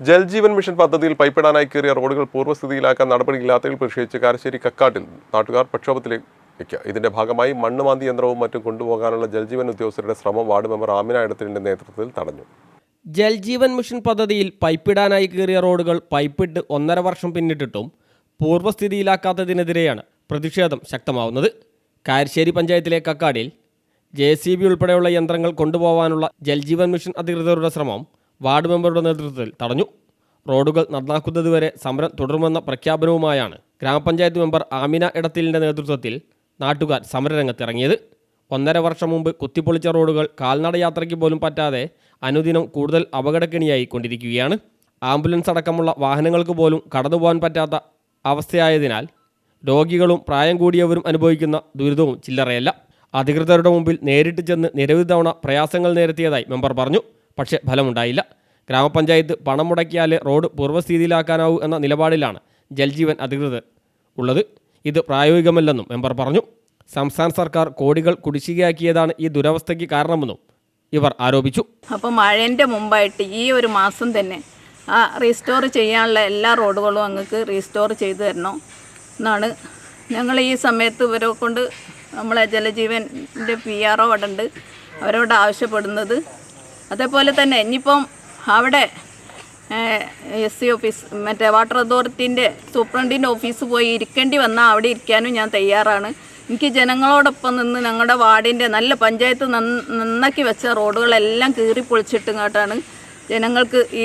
Jal Jeevan mission പദ്ധതിയിൽ പൈപ്പിടാനായി കയറിയ റോഡുകൾ പൂർവസ്ഥിതിയിലാക്കാൻ നടപടിയില്ലാത്തതിൽ പ്രതിഷേധിച്ച് കാരശ്ശേരി കക്കാട്ടിൽ നാട്ടുകാർ പ്രക്ഷോഭത്തിലേക്ക് ഇതിന്റെ ഭാഗമായി മണ്ണ് മാന്തി യന്ത്രവും മറ്റും കൊണ്ടുപോകാനുള്ള ജൽജീവൻ ഉദ്യോഗസ്ഥരുടെ ശ്രമം വാർഡ് മെമ്പർ ആമിന ഇടത്തിന്റെ നേതൃത്വത്തിൽ തടഞ്ഞു. ജൽജീവൻ മിഷൻ പദ്ധതിയിൽ പൈപ്പിടാനായി കയറിയ റോഡുകൾ പൈപ്പിട്ട് ഒന്നര വർഷം പിന്നിട്ടിട്ടും പൂർവസ്ഥിതിയിലാക്കാത്തതിനെതിരെയാണ് പ്രതിഷേധം ശക്തമാവുന്നത്. കാരശ്ശേരി പഞ്ചായത്തിലെ കക്കാടിൽ ജെ ഉൾപ്പെടെയുള്ള യന്ത്രങ്ങൾ കൊണ്ടുപോകാനുള്ള ജൽജീവൻ മിഷൻ അധികൃതരുടെ ശ്രമം വാർഡ് മെമ്പറുടെ നേതൃത്വത്തിൽ തടഞ്ഞു. റോഡുകൾ നന്നാക്കുന്നതുവരെ സമരം തുടരുമെന്ന പ്രഖ്യാപനവുമായാണ് ഗ്രാമപഞ്ചായത്ത് മെമ്പർ ആമിന ഇടത്തിലിന്റെ നേതൃത്വത്തിൽ നാട്ടുകാർ സമരരംഗത്തിറങ്ങിയത്. ഒന്നര വർഷം മുമ്പ് കുത്തിപ്പൊളിച്ച റോഡുകൾ കാൽനട യാത്രയ്ക്ക് പോലും പറ്റാതെ അനുദിനം കൂടുതൽ അപകടക്കെണിയായി കൊണ്ടിരിക്കുകയാണ്. ആംബുലൻസ് അടക്കമുള്ള വാഹനങ്ങൾക്ക് പോലും കടന്നു പോകാൻ പറ്റാത്ത അവസ്ഥയായതിനാൽ രോഗികളും പ്രായം കൂടിയവരും അനുഭവിക്കുന്ന ദുരിതവും ചില്ലറയല്ല. അധികൃതരുടെ മുമ്പിൽ നേരിട്ട് ചെന്ന് നിരവധി തവണ പ്രയാസങ്ങൾ നേരത്തിയതായി മെമ്പർ പറഞ്ഞു. പക്ഷേ ഫലമുണ്ടായില്ല. ഗ്രാമപഞ്ചായത്ത് പണം മുടക്കിയാൽ റോഡ് പൂർവസ്ഥിതിയിലാക്കാനാവൂ എന്ന നിലപാടിലാണ് ജൽജീവൻ അധികൃതർ ഉള്ളത്. ഇത് പ്രായോഗികമല്ലെന്നും മെമ്പർ പറഞ്ഞു. സംസ്ഥാന സർക്കാർ കോടികൾ കുടിശ്ശികയാക്കിയതാണ് ഈ ദുരവസ്ഥയ്ക്ക് കാരണമെന്നും ഇവർ ആരോപിച്ചു. അപ്പോൾ മഴേന്റെ മുമ്പായിട്ട് ഈ ഒരു മാസം തന്നെ ആ റീസ്റ്റോർ ചെയ്യാനുള്ള എല്ലാ റോഡുകളും അങ്ങക്ക് റീസ്റ്റോർ ചെയ്തു തരണം എന്നാണ്. ഞങ്ങൾ ഈ സമയത്ത് ഇവരെ കൊണ്ട് നമ്മളെ ജലജീവന്റെ പി ആർ ഒ അവിടെ ഉണ്ട്. അവരോട് ആവശ്യപ്പെടുന്നത്. അതേപോലെ തന്നെ ഇനിയിപ്പം അവിടെ എസ് സി ഓഫീസ് മറ്റേ വാട്ടർ അതോറിറ്റിന്റെ സൂപ്രണ്ടിന്റെ ഓഫീസ് പോയി ഇരിക്കേണ്ടി വന്നാൽ അവിടെ ഇരിക്കാനും ഞാൻ തയ്യാറാണ്. എനിക്ക് ജനങ്ങളോടൊപ്പം നിന്ന് ഞങ്ങളുടെ വാർഡിന്റെ നല്ല പഞ്ചായത്ത് നന്നാക്കി വെച്ച റോഡുകളെല്ലാം കീറി പൊളിച്ചിട്ടുങ്ങോട്ടാണ് ജനങ്ങൾക്ക് ഈ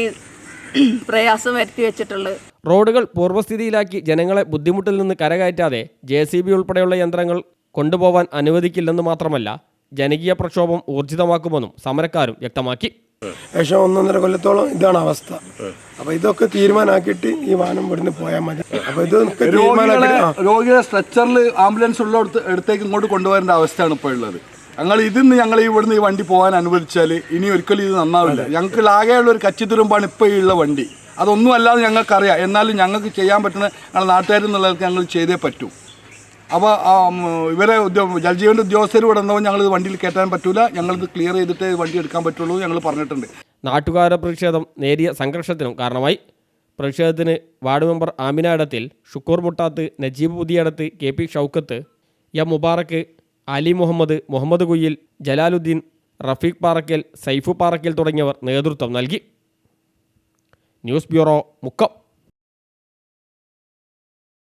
പ്രയാസം വരുത്തി വെച്ചിട്ടുള്ളത്. റോഡുകൾ പൂർവസ്ഥിതിയിലാക്കി ജനങ്ങളെ ബുദ്ധിമുട്ടിൽ നിന്ന് കരകയറ്റാതെ ജെ സി ബി ഉൾപ്പെടെയുള്ള യന്ത്രങ്ങൾ കൊണ്ടുപോകാൻ അനുവദിക്കില്ലെന്ന് മാത്രമല്ല ജനകീയ പ്രക്ഷോഭം ഊർജിതമാക്കുമെന്നും സമരക്കാരും വ്യക്തമാക്കി. ഏകദേശം ഒന്നൊന്നര കൊല്ലത്തോളം ഇതാണ് അവസ്ഥ. അപ്പൊ ഇതൊക്കെ തീരുമാനാക്കിയിട്ട് ഈ വാഹനം ഇവിടുന്ന് പോയാൽ മതി. അപ്പൊ ഇതൊക്കെ രോഗികളെ സ്ട്രെച്ചറിൽ ആംബുലൻസ് ഉള്ള അടുത്തേക്ക് ഇങ്ങോട്ട് കൊണ്ടുവരേണ്ട അവസ്ഥയാണ് ഇപ്പോൾ ഉള്ളത്. ഞങ്ങൾ ഇതിന്ന് ഞങ്ങൾ ഇവിടുന്ന് ഈ വണ്ടി പോകാൻ അനുവദിച്ചാൽ ഇനി ഒരിക്കലും ഇത് നന്നാവില്ല. ഞങ്ങൾക്ക് ആകെയുള്ള ഒരു കച്ചിത്തുരുമ്പാണ് ഇപ്പോൾ ഈ ഉള്ള വണ്ടി. അതൊന്നും അല്ലാതെ ഞങ്ങൾക്കറിയാം. എന്നാലും ഞങ്ങൾക്ക് ചെയ്യാൻ പറ്റുന്ന ഞങ്ങൾ നാട്ടുകാരെന്നുള്ളവർക്ക് ഞങ്ങൾ ചെയ്തേ പറ്റൂ. അപ്പോൾ ഇവരെ ജൽജീവന്റെ ഉദ്യോഗസ്ഥർ ഇവിടെ ഉണ്ടാവും ഞങ്ങൾ വണ്ടിയിൽ കയറ്റാൻ പറ്റൂല. ഞങ്ങളിത് ക്ലിയർ ചെയ്തിട്ട് വണ്ടി എടുക്കാൻ പറ്റുള്ളൂ ഞങ്ങൾ പറഞ്ഞിട്ടുണ്ട്. നാട്ടുകാരുടെ പ്രതിഷേധം നേരിയ സംഘർഷത്തിനും കാരണമായി. പ്രതിഷേധത്തിന് ward member Amina Idathil Shukkur Muttath Najeeb Puthiyadath K P Shoukath M Mubarak Ali Muhammad Muhammad Kuyyil Jalaluddin Rafeeq Parakkal Saifu Parakkal തുടങ്ങിയവർ നേതൃത്വം നൽകി. News bureau Mukkam.